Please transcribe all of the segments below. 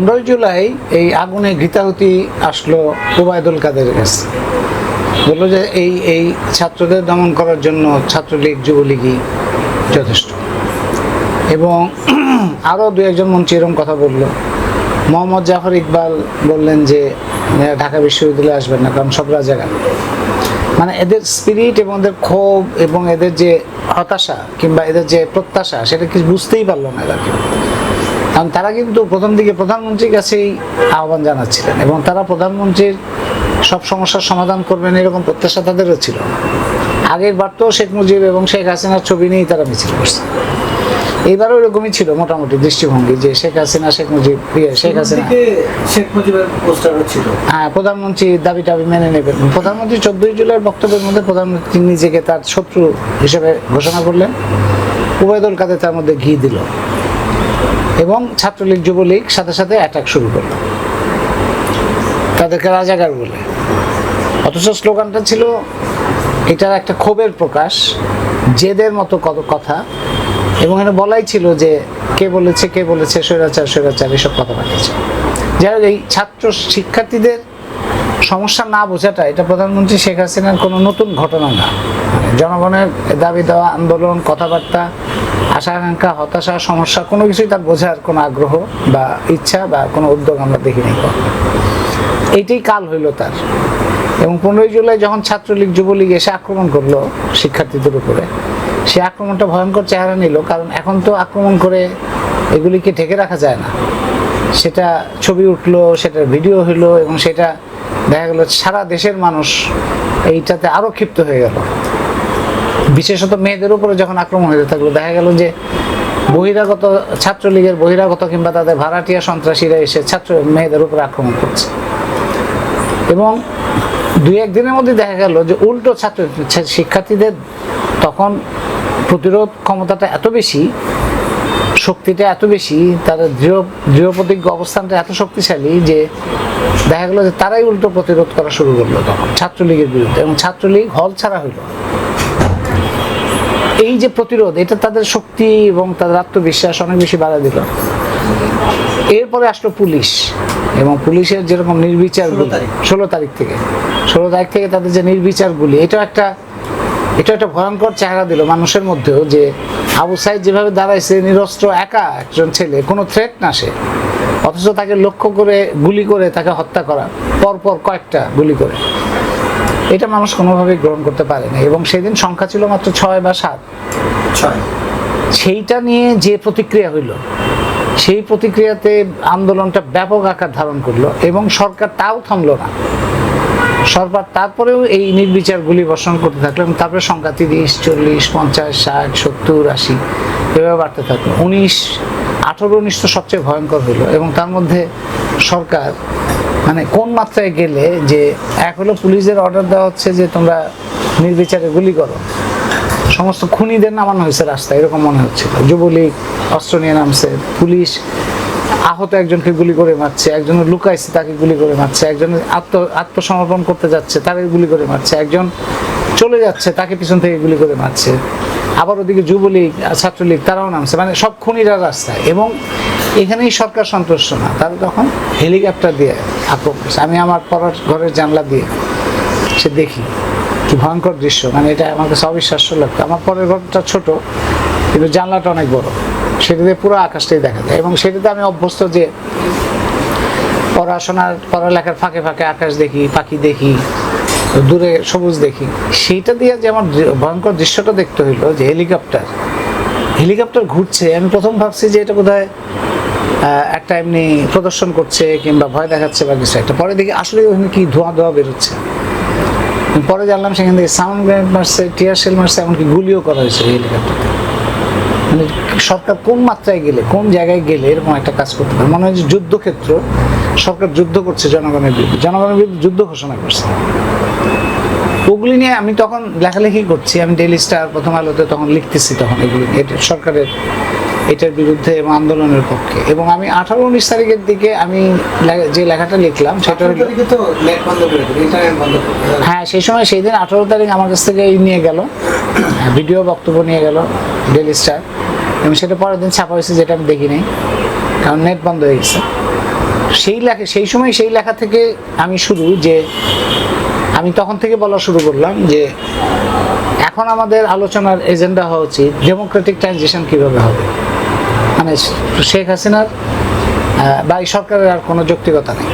পনেরোই জুলাই এই আগুনে ঘৃতাহুতি আসলো ওবায়দুল কাদের কাছে। বলল যে এই এই ছাত্রদের দমন করার জন্য ছাত্রলীগ, যুবলীগই যথেষ্ট। এবং আরও দু একজন মন্ত্রী এরকম কথা বলল। মোহাম্মদ জাফর ইকবাল বললেন যে ঢাকা বিশ্ববিদ্যালয়ে আসবেন না, কারণ সব রাজাকার। মানে এদের স্পিরিট এবং এদের ক্ষোভ এবং এদের যে হতাশা কিংবা এদের যে প্রত্যাশা, সেটা কিছু বুঝতেই পারল না এরা কারণ তারা কিন্তু প্রথম দিকে প্রধানমন্ত্রীর কাছেই আহ্বান জানাচ্ছিলেন এবং তারা প্রধানমন্ত্রীর সব সমস্যার সমাধান করবেন এরকম প্রত্যাশা তাদেরও ছিল আগের বার তো শেখ মুজিব এবং শেখ হাসিনার ছবি নিয়েই তারা মিছিল করছে। এইবারও এরকমই ছিল মোটামুটি দৃষ্টিভঙ্গি যে শেখ হাসিনা শেখ মুজিব ইয়ে, শেখ হাসিনা। শেখ মুজিবের পোস্টারও ছিল। হ্যাঁ প্রধানমন্ত্রী দাবি টাবি মেনে নেবেন। প্রধানমন্ত্রী চোদ্দই জুলাইয়ের বক্তব্যের মধ্যে প্রধানমন্ত্রী নিজেকে তার শত্রু হিসেবে ঘোষণা করলেন। উভয়দল কাঁধে তার মধ্যে ঘি দিল। এবং ছাত্রলীগ, যুবলীগ সাথে সাথে অ্যাটাক শুরু করল। তাদেরকে রাজাকার বলে। অথচ স্লোগানটা ছিল, এটার একটা ক্ষোভের প্রকাশ, জেদের মতো কত কথা। এবং এখানে বলাই ছিল যে, কে বলেছে কে বলেছে, স্বৈরাচার স্বৈরাচার, এসব কথা পাঠিয়েছে। যাই হোক, এই ছাত্র শিক্ষার্থীদের সমস্যা না বোঝাটা, এটা প্রধানমন্ত্রী শেখ হাসিনার কোনো নতুন ঘটনা না। জনগণের দাবি দেওয়া, আন্দোলন, কথাবার্তা, আশা আকাঙ্ক্ষা, হতাশা, সমস্যা, কোনো কিছুই তার বোঝার কোনো আগ্রহ বা ইচ্ছা বা কোনো উদ্যোগ আমরা দেখিনি। এইটাই কাল হইল তার। এবং পনেরোই জুলাই যখন ছাত্রলীগ, যুবলীগ এসে আক্রমণ করল শিক্ষার্থীদের উপরে, সে আক্রমণটা ভয়ঙ্কর চেহারা নিল, কারণ এখন তো আক্রমণ করে এগুলিকে ঢেকে রাখা যায় না। সেটা ছবি উঠল, সেটার ভিডিও হইল, এবং সেটা দেখা গেল সারা দেশের মানুষ এইটাতে আরও ক্ষিপ্ত হয়ে গেল। বিশেষত মেয়েদের উপরে যখন আক্রমণ হতে থাকল দেখা গেল যে বহিরাগত ছাত্রলীগের বহিরাগত কিংবা তাদের ভাড়াটিয়া সন্ত্রাসীরা এসে ছাত্র মেয়েদের উপরে আক্রমণ করছে। এবং দুই একদিনের মধ্যে দেখা গেল যে উল্টো ছাত্র, শিক্ষার্থীদের তখন প্রতিরোধ ক্ষমতাটা এত বেশি শক্তিটা এত বেশি তাদের দৃঢ় দৃঢ় প্রতিজ্ঞ অবস্থানটা এত শক্তিশালী যে দেখা গেলো যে তারাই উল্টো প্রতিরোধ করা শুরু করল তখন ছাত্রলীগের বিরুদ্ধে এবং ছাত্রলীগ হল ছাড়া হইল এই যে প্রতিরোধ এটা তাদের শক্তি এবং তাদের আত্মবিশ্বাস অনেক বেশি বাড়া দিল এরপরে আসলো পুলিশ এবং পুলিশের যেরকম নির্বিচার ষোলো তারিখ। ষোলো তারিখ থেকে ষোলো তারিখ থেকে তাদের যে নির্বিচার গুলি এটা একটা এটা একটা ভয়ঙ্কর চেহারা দিল মানুষের মধ্যেও যে আবু সাইদ যেভাবে দাঁড়াইছে নিরস্ত্র একা একজন ছেলে কোনো থ্রেট না সে। অথচ তাকে লক্ষ্য করে গুলি করে তাকে হত্যা করা পরপর কয়েকটা গুলি করে। এটা মানুষ কোনোভাবেই গ্রহণ করতে পারে না। এবং সেদিন সংখ্যা ছিল মাত্র ছয় বা সাত। ছয়। সেইটা নিয়ে যে প্রতিক্রিয়া হইল সেই প্রতিক্রিয়াতে আন্দোলনটা ব্যাপক আকার ধারণ করল এবং সরকার তাও থামলো না। সরকার তারপরেও এই নির্বিচার গুলি বর্ষণ করতে থাকল এবং তারপরে সংখ্যা তিরিশ, চল্লিশ, পঞ্চাশ, ষাট, সত্তর, আশি, এভাবে বাড়তে থাকল। উনিশ, আঠারো উনিশ তো সবচেয়ে ভয়ঙ্কর হইল এবং তার মধ্যে সরকার মানে কোন মাত্রায় গেলে যে এক হলো পুলিশের অর্ডার দেওয়া হচ্ছে যে তোমরা নির্বিচারে গুলি করো। সমস্ত খুনিদের নামানো হয়েছে রাস্তায়, এরকম মনে হচ্ছিল। যুবলীগ, অস্ত্র নিয়ে নামছে, পুলিশ আহত একজনকে গুলি করে মারছে, একজন লুকাইছে তাকে গুলি করে মারছে, একজন আত্ম, আত্মসমর্পণ করতে যাচ্ছে তাকে গুলি করে মারছে, একজন চলে যাচ্ছে তাকে পিছন থেকে গুলি করে মারছে। আবার ওদিকে যুবলীগ, ছাত্রলীগ, তারাও নামছে মানে সব খুনিরা রাস্তায় এবং এখানেই সরকার সন্তুষ্ট না। তারা তখন হেলিকপ্টার দিয়ে আক্রমণ আমি আমার পড়ার ঘরের জানলা দিয়ে সে দেখি। কি ভয়ঙ্কর দৃশ্য মানে এটা আমার কাছে অবিশ্বাস্য লাগতো। আমার পরের ঘরটা ছোট, কিন্তু জানলাটা অনেক বড়। সেটাতে পুরো আকাশটাই দেখা যায়। এবং সেটাতে আমি অভ্যস্ত যে পড়াশোনার, পড়ালেখার ফাঁকে ফাঁকে আকাশ দেখি, পাখি দেখি, দূরে সবুজ দেখি। সেইটা দিয়ে যে আমার ভয়ঙ্কর দৃশ্যটা দেখতে হইল যে হেলিকপ্টার হেলিকপ্টার ঘুরছে। আমি প্রথম ভাবছি যে এটা বোধহয় একটা এমনি প্রদর্শন করছে কিংবা ভয় দেখাচ্ছে বা কিছু একটা। পরে দেখি আসলে ওখানে কি ধোঁয়া ধোঁয়া বেরোচ্ছে। পরে জানলাম সেখান থেকে সাউন্ড গ্রেনেড মারছে টিয়ার সেল মারছে, এমনকি গুলিও করা হয়েছে হেলিকপ্টারতে। মানে সরকার কোন মাত্রায় গেলে কোন জায়গায় গেলে এরকম একটা কাজ করতে পারে? মনে হয় যে যুদ্ধক্ষেত্র সরকার যুদ্ধ করছে জনগণের বিরুদ্ধে জনগণের বিরুদ্ধে যুদ্ধ ঘোষণা করছে। ওগুলি নিয়ে আমি তখন লেখালেখি করছি আমি ডেইলি স্টার প্রথম আলোতে তখন লিখতেছি তখন এগুলি এটা সরকারের এটার বিরুদ্ধে এবং আন্দোলনের পক্ষে। এবং আমি আঠারো উনিশ তারিখের দিকে আমি যে লেখাটা লিখলাম সেটা হলো। হ্যাঁ সেই সময় সেই দিন আঠারো তারিখ আমার কাছ থেকে নিয়ে গেল। ভিডিও বক্তব্য নিয়ে গেল ডেলি স্টার এবং সেটা পরের দিন ছাপা হয়েছে, যেটা আমি দেখি নাই। কারণ নেট বন্ধ হয়ে গেছে। সেই লেখা সেই সময় সেই লেখা থেকে আমি শুরু যে, আমি তখন থেকে বলা শুরু করলাম যে, এখন আমাদের আলোচনার এজেন্ডা হওয়া উচিত ডেমোক্রেটিক ট্রানজিশন কীভাবে হবে। মানে শেখ হাসিনার বা এই সরকারের আর কোনো যৌক্তিকতা নেই।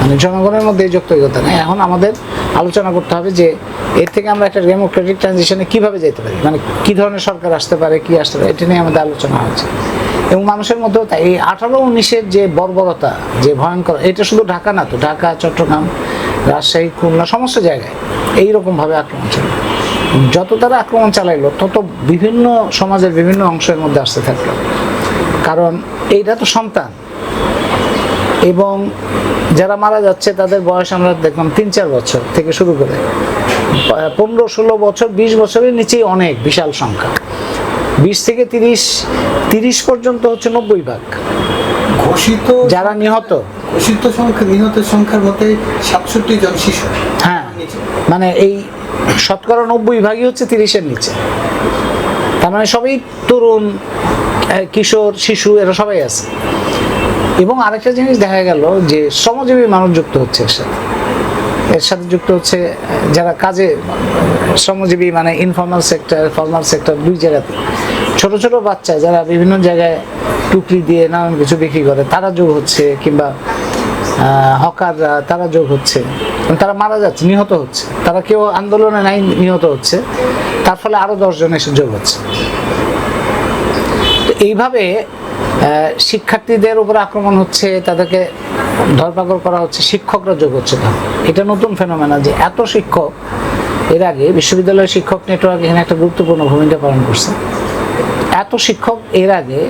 মানে জনগণের মধ্যে এই যৌক্তিকতা নেই। এখন আমাদের আলোচনা করতে হবে যে এর থেকে আমরা একটা ডেমোক্রেটিক ট্রানজিশনে কীভাবে যেতে পারি? মানে কি ধরনের সরকার আসতে পারে, কি আসতে পারে, এটা নিয়ে আমাদের আলোচনা হয়েছে এবং মানুষের মধ্যেও তাই, এই আঠারো উনিশের যে বর্বরতা, যে ভয়ঙ্কর, এটা শুধু ঢাকা না তো, ঢাকা, চট্টগ্রাম, রাজশাহী, খুলনা, সমস্ত জায়গায় এইরকমভাবে আক্রমণ ছিল যত তারা আক্রমণ চালাইলো, তত বিভিন্ন সমাজের বিভিন্ন অংশের মধ্যে আসতে থাকল। কারণ এইটা তো সন্তান। এবং যারা মারা যাচ্ছে, তাদের বয়স আমরা দেখলাম তিন চার বছর থেকে শুরু করে। পনেরো ষোলো বছর বিশ বছরের নিচেই অনেক বিশাল সংখ্যা। বিশ থেকে তিরিশ তিরিশ পর্যন্ত হচ্ছে নব্বই ভাগ। ঘোষিত যারা নিহত। ঘোষিত সংখ্যা নিহতের সংখ্যার মধ্যে সাতষট্টি জন শিশু। হ্যাঁ মানে এই শতকরা নব্বই ভাগই হচ্ছে তিরিশের নিচে। তার মানে সবই তরুণ কিশোর শিশু এরা সবাই আছে। এবং আরেকটা জিনিস দেখা গেল যে শ্রমজীবী মানুষ যুক্ত হচ্ছে এর সাথে এর সাথে যুক্ত হচ্ছে যারা কাজে শ্রমজীবী মানে ইনফর্মাল সেক্টর ফর্মাল সেক্টর দুই জায়গাতে। ছোট ছোট বাচ্চা যারা বিভিন্ন জায়গায় টুকরি দিয়ে নানান কিছু বিক্রি করে, তারা যোগ হচ্ছে, কিংবা হকাররা, তারা যোগ হচ্ছে। তারা মারা যাচ্ছে, নিহত হচ্ছে। তারা কেউ আন্দোলনে নাই, নিহত হচ্ছে। তার ফলে আরও দশজন এসে যোগ হচ্ছে। তো এইভাবে শিক্ষার্থীদের উপর আক্রমণ হচ্ছে, তাদেরকে ধরপাকড় করা হচ্ছে, শিক্ষকরা যোগ হচ্ছে না এটা নতুন ফেনোমেনা যে এত শিক্ষক এর আগে বিশ্ববিদ্যালয়ের শিক্ষক নেটওয়ার্ক এখানে একটা গুরুত্বপূর্ণ ভূমিকা পালন করছে। এত শিক্ষক এর আগে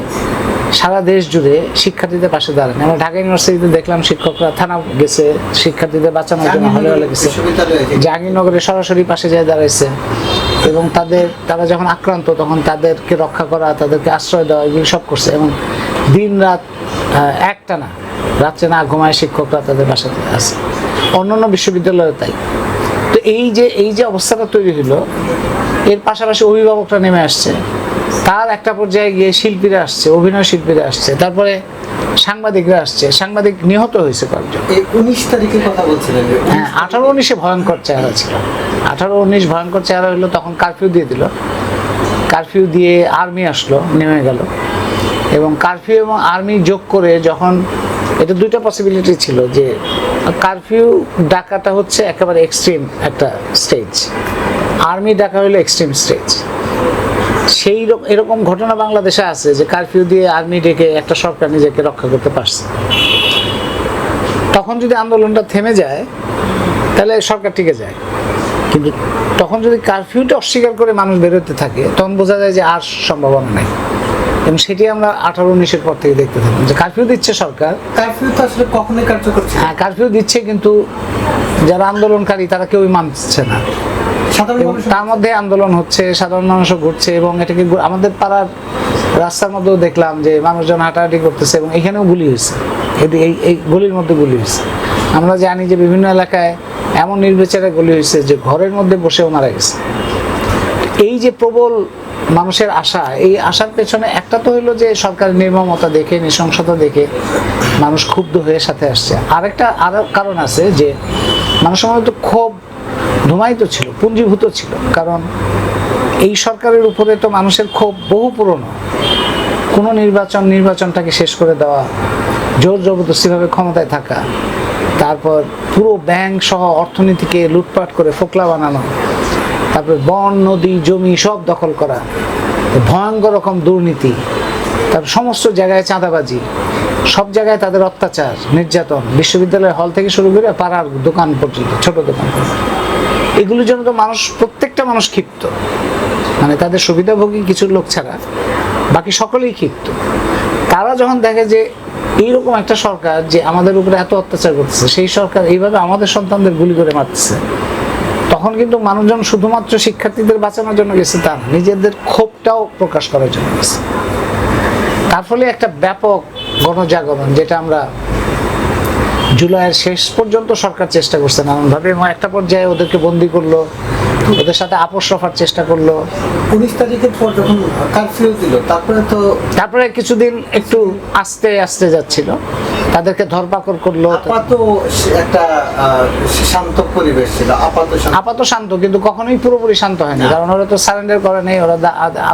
সারা দেশ জুড়ে শিক্ষার্থীদের পাশে দাঁড়ান আমরা ঢাকা ইউনিভার্সিটিতে দেখলাম শিক্ষকরা থানা গেছে শিক্ষার্থীদের বাঁচানোর জন্য হলে হলে গেছে। জাহাঙ্গীরনগরে সরাসরি পাশে যেয়ে দাঁড়াইছে এবং তাদের তারা যখন আক্রান্ত তখন তাদেরকে রক্ষা করা তাদেরকে আশ্রয় দেওয়া এগুলো সব করছে এবং দিন রাত আহ, একটানা রাত্রে না ঘুমায় শিক্ষকরা তাদের বাসাতে আছে অন্যান্য বিশ্ববিদ্যালয়ে তাই। তো এই যে এই যে অবস্থাটা তৈরি হলো এর পাশাপাশি অভিভাবকরা নেমে আসছে। তার একটা পর্যায়ে গিয়ে শিল্পীরা আসছে অভিনয় শিল্পীরা আসছে তারপরে সাংবাদিকরা আসছে। সাংবাদিক নিহত হয়েছে কয়েকজন। উনিশ তারিখের কথা বলছিলেন হ্যাঁ আঠারো উনিশে ভয়ঙ্কর চেহারা ছিল। আঠারো উনিশ ভয়ঙ্কর চেহারা হলো তখন কারফিউ দিয়ে দিল। কারফিউ দিয়ে আর্মি আসলো নেমে গেল। এবং কারফিউ এবং আর্মি যোগ করে যখন এটা দুইটা পসিবিলিটি ছিল যে কারফিউ ডাকাটা হচ্ছে একেবারে এক্সট্রিম একটা স্টেজ আর্মি ডাকা হলো এক্সট্রিম স্টেজ সেই এরকম ঘটনা বাংলাদেশে আছে যে কারফিউ দিয়ে আর্মি ডেকে একটা সরকার নিজেকে রক্ষা করতে পারছে। তখন যদি আন্দোলনটা থেমে যায়, তাহলে সরকার টিকে যায়। কিন্তু তখন যদি কারফিউটা অস্বীকার করে মানুষ বেরোতে থাকে, তখন বোঝা যায় যে আর সম্ভাবনা নেই। এবং সেটি আমরা আঠারো উনিশের পর থেকে দেখতে থাকি। যে কারফিউ দিচ্ছে সরকার। কারফিউ তো আসলে কখনোই কার্যকর হ্যাঁ কারফিউ দিচ্ছে কিন্তু যারা আন্দোলনকারী তারা কেউই মানছে না। তার মধ্যে আন্দোলন হচ্ছে সাধারণ মানুষও ঘুরছে এবং এটাকে আমাদের পাড়ার রাস্তার মধ্যেও দেখলাম যে মানুষজন হাঁটাহাঁটি করতেছে এবং এখানেও গুলি হয়েছে। এই এই গলির মধ্যে গুলি হয়েছে। আমরা জানি যে বিভিন্ন এলাকায় এমন নির্বিচারে গুলি হয়েছে যে ঘরের মধ্যে বসেও মারা গেছে। এই যে প্রবল মানুষের আশা। এই আশার পেছনে একটা তো হইল যে সরকারের নির্মমতা দেখে, নৃশংসতা দেখে মানুষ ক্ষুব্ধ হয়ে সাথে আসছে। আরেকটা, আরও কারণ আছে যে মানুষের মধ্যে ক্ষোভ ধুমায়িত ছিল, পুঞ্জীভূত ছিল। কারণ এই সরকারের উপরে তো মানুষের ক্ষোভ বহু পুরনো। কোনো নির্বাচন, নির্বাচনটাকে শেষ করে দেওয়া, জোর জবরদস্তিভাবে ক্ষমতায় থাকা, তারপর পুরো ব্যাংক সহ অর্থনীতিকে লুটপাট করে ফোকলা বানানো তারপরে বন, নদী, জমি সব দখল করা। ভয়ঙ্কর রকম দুর্নীতি। তারপর সমস্ত জায়গায় চাঁদাবাজি। সব জায়গায় তাদের অত্যাচার, নির্যাতন। বিশ্ববিদ্যালয়ের হল থেকে শুরু করে পাড়ার দোকান পর্যন্ত, ছোট দোকান এগুলোর জন্য তো মানুষ, প্রত্যেকটা মানুষ ক্ষিপ্ত। মানে তাদের সুবিধাভোগী কিছু লোক ছাড়া। বাকি সকলেই ক্ষিপ্ত। তারা যখন দেখে যে এইরকম একটা সরকার যে আমাদের উপরে এত অত্যাচার করতেছে, সেই সরকার এইভাবে আমাদের সন্তানদের গুলি করে মারতেছে। তখন কিন্তু মানুষজন শুধুমাত্র শিক্ষার্থীদের বাঁচানোর জন্য গেছে তার নিজেদের ক্ষোভটাও প্রকাশ করার জন্য গেছে। তার ফলে একটা ব্যাপক গণজাগরণ, যেটা আমরা জুলাইয়ের শেষ পর্যন্ত সরকার চেষ্টা করছে নানানভাবে এবং একটা পর্যায়ে ওদেরকে বন্দি করল। ওদের সাথে আপোষ রফার চেষ্টা করল। উনিশ তারিখের পর যখন কারফিউ দিল তারপরে তো তারপরে কিছুদিন একটু আস্তে আস্তে যাচ্ছিল। তাদেরকে ধরপাকড় করল। আপাত একটা শান্ত পরিবেশ ছিল আপাত আপাত শান্ত কিন্তু কখনোই পুরোপুরি শান্ত হয়নি। কারণ ওরা তো সারেন্ডার করে নাই ওরা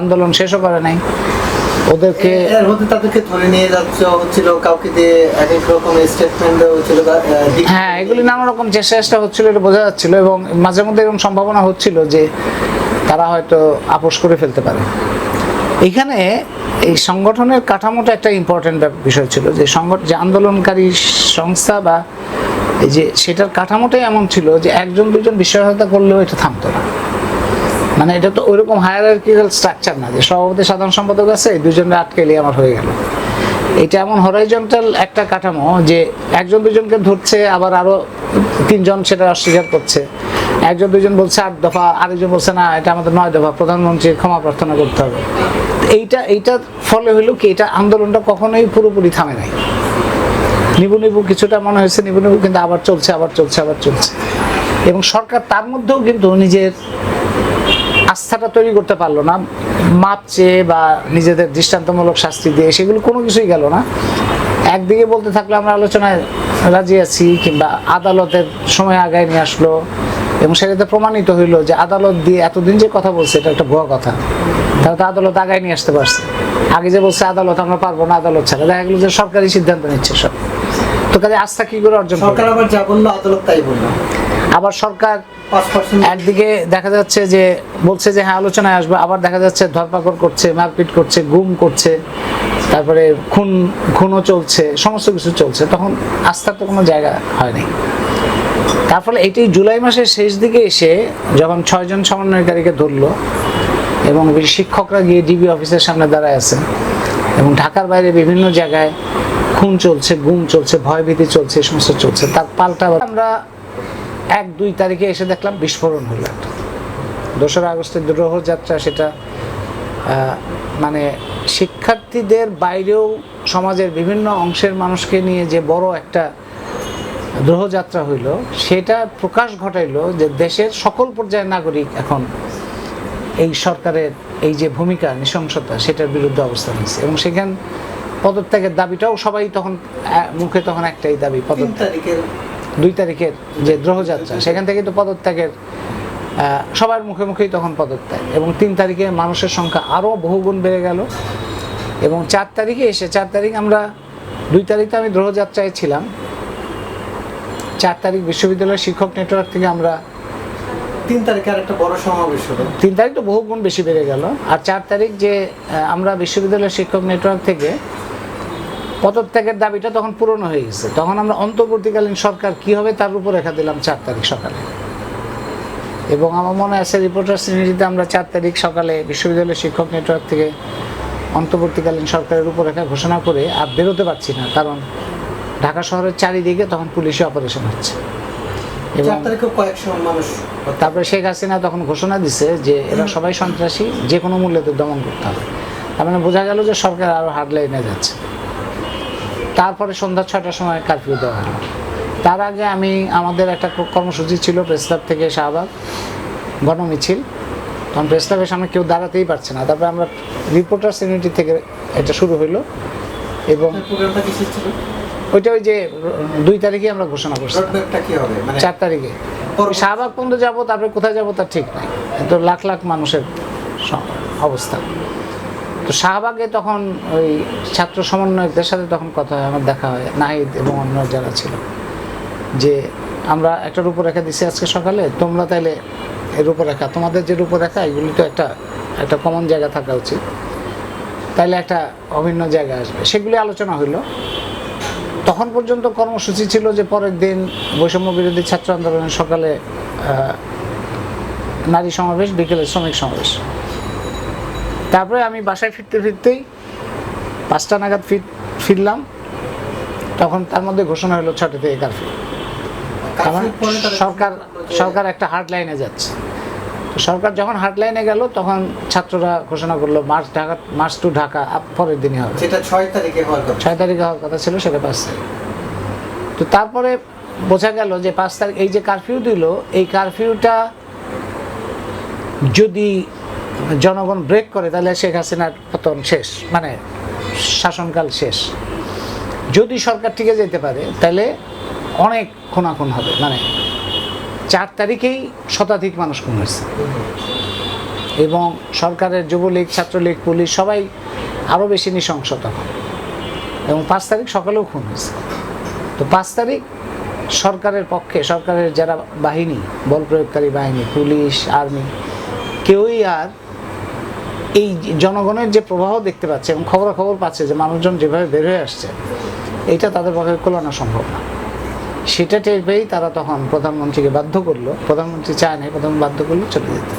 আন্দোলন শেষও করে নাই। ওদেরকে এর মধ্যে তাদেরকে ধরে নিয়ে যাচ্ছে হচ্ছিল কাউকে দিয়ে এক এক রকম স্টেটমেন্ট হচ্ছিল হ্যাঁ এগুলি নানা রকম চেষ্টা চেষ্টা হচ্ছিল এটা বোঝা যাচ্ছিল এবং মাঝে মধ্যে এরকম সম্ভাবনা হচ্ছিল যে তারা হয়তো আপোষ করে ফেলতে পারে। এখানে এই সংগঠনের কাঠামোটা একটা ইম্পর্টেন্ট বিষয় ছিল যে সংগঠন যে আন্দোলনকারী সংস্থা বা এই যে সেটার কাঠামোটাই এমন ছিল যে একজন দুজন বিশ্বাসতা করলেও এটা থামতো না। মানে এটা তো ওইরকম হায়ারার্কিক্যাল স্ট্রাকচার না, যে সভাপতি, সাধারণ সম্পাদক আছে দুজনে আটকেলে আমার হয়ে গেল। এটা এমন হরাইজন্টাল একটা কাঠামো যে একজন দুজনকে ধরছে, আবার আরও তিনজন সেটা অস্বীকার করছে। একজন দুজন বলছে আট দফা, আরেকজন বলছে না, এটা আমাদের নয় দফা, প্রধানমন্ত্রীর ক্ষমা প্রার্থনা করতে হবে। এইটা, এইটার ফলে হইল কি, এটা আন্দোলনটা কখনোই পুরোপুরি থামে নাই। নিবু নিবু কিছুটা মনে হয়েছে, নিবু নিবু, কিন্তু আবার চলছে আবার চলছে আবার চলছে। এবং সরকার তার মধ্যেও কিন্তু নিজের আস্থাটা তৈরি করতে পারল না মাপ চেয়ে বা নিজেদের দৃষ্টান্তমূলক শাস্তি দিয়ে সেগুলো কোনো কিছুই গেল না। একদিকে বলতে থাকলে আমরা আলোচনায় রাজি আছি কিংবা আদালতের সময় আগায় নিয়ে আসলো এবং সেটাতে প্রমাণিত হইল যে আদালত দিয়ে এতদিন যে কথা বলছে এটা একটা ভুয়া কথা। তাহলে তো আদালত আগায় নিয়ে আসতে পারছে। আগে যে বলছে আদালত আমরা পারব না আদালত ছাড়া। দেখা গেলো যে সরকারি সিদ্ধান্ত নিচ্ছে সব। তো কাজে আস্থা কি করে অর্জন সরকার আবার যা বলল আদালত তাই বলল। আবার সরকার একদিকে দেখা যাচ্ছে যে বলছে যে হ্যাঁ আলোচনায় আসবে, আবার দেখা যাচ্ছে ধরপাকড় করছে, মারপিট করছে, গুম করছে, তারপরে খুন, খুনও চলছে, সমস্ত কিছু চলছে। তখন আস্থার তো কোনো জায়গা হয়নি। তার ফলে এটি জুলাই মাসের শেষ দিকে এসে যখন ছয়জন সমন্বয়কারীকে ধরলো এবং শিক্ষকরা গিয়ে ডিবি অফিসের সামনে দাঁড়ায় আছে এবং ঢাকার বাইরে বিভিন্ন জায়গায় খুন চলছে, গুম চলছে, ভয়ভীতি চলছে এই সমস্ত চলছে, তার পাল্টা আমরা এক, দুই তারিখে এসে দেখলাম বিস্ফোরণ হলো। একটা দোসরা আগস্টের দুরহ যাত্রা সেটা মানে শিক্ষার্থীদের বাইরেও সমাজের বিভিন্ন অংশের মানুষকে নিয়ে যে বড় একটা গ্রহযাত্রা হইল, সেটা প্রকাশ ঘটাইলো যে দেশের সকল পর্যায়ের নাগরিক এখন এই সরকারের এই যে ভূমিকা, নৃশংসতা, সেটার বিরুদ্ধে অবস্থান নিচ্ছে এবং সেখান পদত্যাগের দাবিটাও সবাই তখন মুখে তখন একটাই দাবি, পদত্যাগ। দুই তারিখের যে গ্রহযাত্রা সেখান থেকে তো পদত্যাগের সবার মুখে মুখেই তখন পদত্যাগ। এবং তিন তারিখে মানুষের সংখ্যা আরও বহুগুণ বেড়ে গেল। এবং চার তারিখে এসে চার তারিখ আমরা দুই তারিখে আমি গ্রহযাত্রায় ছিলাম। চার তারিখ বিশ্ববিদ্যালয়ের শিক্ষক নেটওয়ার্ক থেকে আমরা তিন তারিখে আর একটা বড় সমাবেশ হলো। তিন তারিখ তো বহু গুণ বেশি বেড়ে গেল। আর চার তারিখ যে আমরা বিশ্ববিদ্যালয়ের শিক্ষক নেটওয়ার্ক থেকে পদত্যাগের দাবিটা তখন পূরণ হয়ে গেছে। তখন আমরা অন্তর্বর্তীকালীন সরকার কি হবে তার উপর রেখা দিলাম চার তারিখ সকালে। এবং আমার মনে আছে রিপোর্টার শ্রেণীতে আমরা চার তারিখ সকালে বিশ্ববিদ্যালয়ের শিক্ষক নেটওয়ার্ক থেকে অন্তর্বর্তীকালীন সরকারের উপরেখা ঘোষণা করে আর বেরোতে পারছি না কারণ ঢাকা শহরের চারিদিকে তখন পুলিশি অপারেশন হচ্ছে। এবং তারপরে শেখ হাসিনা তখন ঘোষণা দিছে যে এরা সবাই সন্ত্রাসী যে কোনো মূল্যে তো দমন করতে হবে। তার মানে বোঝা গেল যে সরকার আরও হার্ড লাইনে যাচ্ছে। তারপরে সন্ধ্যা ছয়টার সময় কারফিউ দেওয়া হলো। তার আগে আমি আমাদের একটা কর্মসূচি ছিল প্রেস ক্লাব থেকে শাহবাগ গণমিছিল। তখন প্রেস ক্লাবের সামনে কেউ দাঁড়াতেই পারছে না। তারপরে আমরা রিপোর্টার ইউনিটি থেকে এটা শুরু হইল এবং ওইটা ওই যে দুই তারিখে আমরা ঘোষণা করছি। মানে চার তারিখে। শাহবাগ পর্যন্ত যাব তারপরে কোথায় যাব তার ঠিক নাই। তো লাখ লাখ মানুষের অবস্থা। তো শাহবাগে তখন ওই ছাত্র সমন্বয়কদের সাথে তখন কথা হয়, আমার দেখা হয়, নাহিদ এবং অন্য যারা ছিল। যে আমরা একটা রূপরেখা দিছি আজকে সকালে, তোমরা তাইলে রূপরেখা, তোমাদের যে রূপরেখা, এগুলি তো একটা একটা কমন জায়গা থাকা উচিত। তাইলে একটা অভিন্ন জায়গা আসবে। সেগুলি আলোচনা হইল। তখন পর্যন্ত কর্মসূচি ছিল যে পরের দিন বৈষম্য বিরোধী ছাত্র আন্দোলনের সকালে নারী সমাবেশ, বিকেলে শ্রমিক সমাবেশ। তারপরে আমি বাসায় ফিরতে ফিরতেই পাঁচটা নাগাদ ফির ফিরলাম। তখন তার মধ্যে ঘোষণা হলো ছটা থেকে কারফিউ। তারা- সরকার সরকার একটা হার্ড লাইনে যাচ্ছে। তো সরকার যখন হার্ড লাইনে গেল তখন ছাত্ররা ঘোষণা করল march Dhaka march to Dhaka পরের দিনই হবে। যেটা ছয় তারিখে হওয়ার কথা। ছয় তারিখে হওয়ার কথা ছিল সেটা পাঁচ তারিখ। তো তারপরে বোঝা গেল যে পাঁচ তারিখ এই যে কারফিউ দিল এই কারফিউটা যদি জনগণ ব্রেক করে, তাহলে শেখ হাসিনার পতন শেষ মানে শাসনকাল শেষ। যদি সরকার টিকে যেতে পারে, তাহলে অনেক খুনাখুন হবে মানে চার তারিখেই শতাধিক মানুষ খুন হয়েছে। এবং সরকারের যুবলীগ, ছাত্রলীগ, পুলিশ সবাই আরও বেশি নৃশংস তখন এবং পাঁচ তারিখ সকালেও খুন হয়েছে। তো পাঁচ তারিখ সরকারের পক্ষে, সরকারের যারা বাহিনী, বল প্রয়োগকারী বাহিনী, পুলিশ, আর্মি কেউই আর এই জনগণের যে প্রবাহ দেখতে পাচ্ছে এবং খবরাখবর পাচ্ছে যে মানুষজন যেভাবে বের হয়ে আসছে, এটা তাদের পক্ষে কোলানো সম্ভব না। সেটা টের পেয়েই তারা তখন প্রধানমন্ত্রীকে বাধ্য করল, প্রধানমন্ত্রী চায় নাই প্রধান বাধ্য করল চলে যেতে।